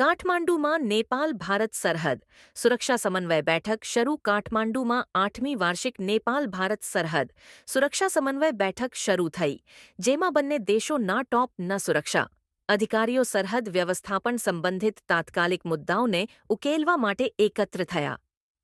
કાઠમાંડુમાં નેપાલ ભારત સરહદ. સુરક્ષા સમન્વય બેઠક શરૂ કાઠમાંડુમાં આઠમી વાર્ષિક નેપાલ ભારત સરહદ. સુરક્ષા સમન્વય બેઠક શરૂ થઈ. જેમાં બંને દેશો ના ટોપ, ન સુરક્ષા. અધિકારીઓ સરહદ વ્યવસ્થાપન સંબંધિત તાત્કાલિક મુદ્દાઓને ઉકેલવા માટે એકત્ર થયા.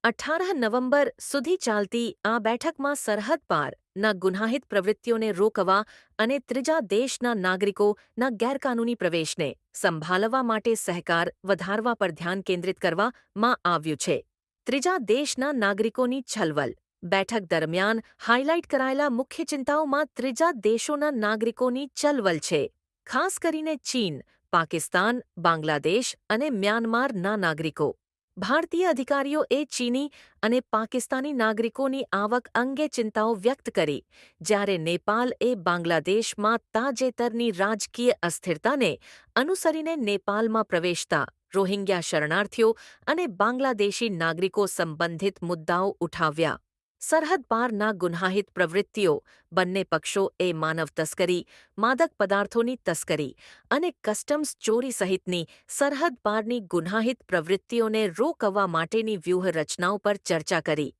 અઠારહ નવેમ્બર સુધી ચાલતી આ બેઠકમાં સરહદ પાર ના ગુનાહિત પ્રવૃત્તિઓને રોકવા અને ત્રીજા દેશના નાગરિકોના ગેરકાનૂની પ્રવેશને સંભાળવા માટે સહકાર વધારવા પર ધ્યાન કેન્દ્રિત કરવામાં આવ્યું છે. ત્રીજા દેશના નાગરિકોની છલવલ. બેઠક દરમિયાન હાઇલાઇટ કરાયેલા મુખ્ય ચિંતાઓમાં ત્રીજા દેશોના નાગરિકોની ચલવલ છે. ખાસ કરીને ચીન, પાકિસ્તાન, બાંગ્લાદેશ અને મ્યાનમારના નાગરિકો. ભારતીય અધિકારીઓએ ચીની અને પાકિસ્તાની નાગરિકોની આવક અંગે ચિંતાઓ વ્યક્ત કરી, જ્યારે નેપાલ એ બાંગ્લાદેશમાં તાજેતરની રાજકીય અસ્થિરતાને અનુસરીને નેપાલમાં પ્રવેશતા રોહિંગ્યા શરણાર્થીઓ અને બાંગ્લાદેશી નાગરિકો સંબંધિત મુદ્દાઓ ઉઠાવ્યા. સરહદ પારના ગુન્હાહિત પ્રવૃત્તિઓ, બંને પક્ષો એ માનવ તસ્કરી, માદક પદાર્થોની તસ્કરી અને કસ્ટમ્સ ચોરી સહિતની સરહદ પારની ગુન્હાહિત પ્રવૃત્તિઓને રોકવા માટેની વ્યૂહરચનાઓ પર ચર્ચા કરી.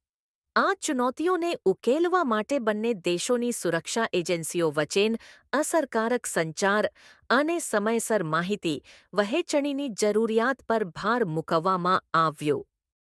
આ ચુનૌતીઓને ઉકેલવા માટે બંને દેશોની સુરક્ષા એજન્સીઓ વચ્ચેન અસરકારક સંચાર અને સમયસર માહિતી વહેંચણીની જરૂરિયાત પર ભાર મૂકવામાં આવ્યો.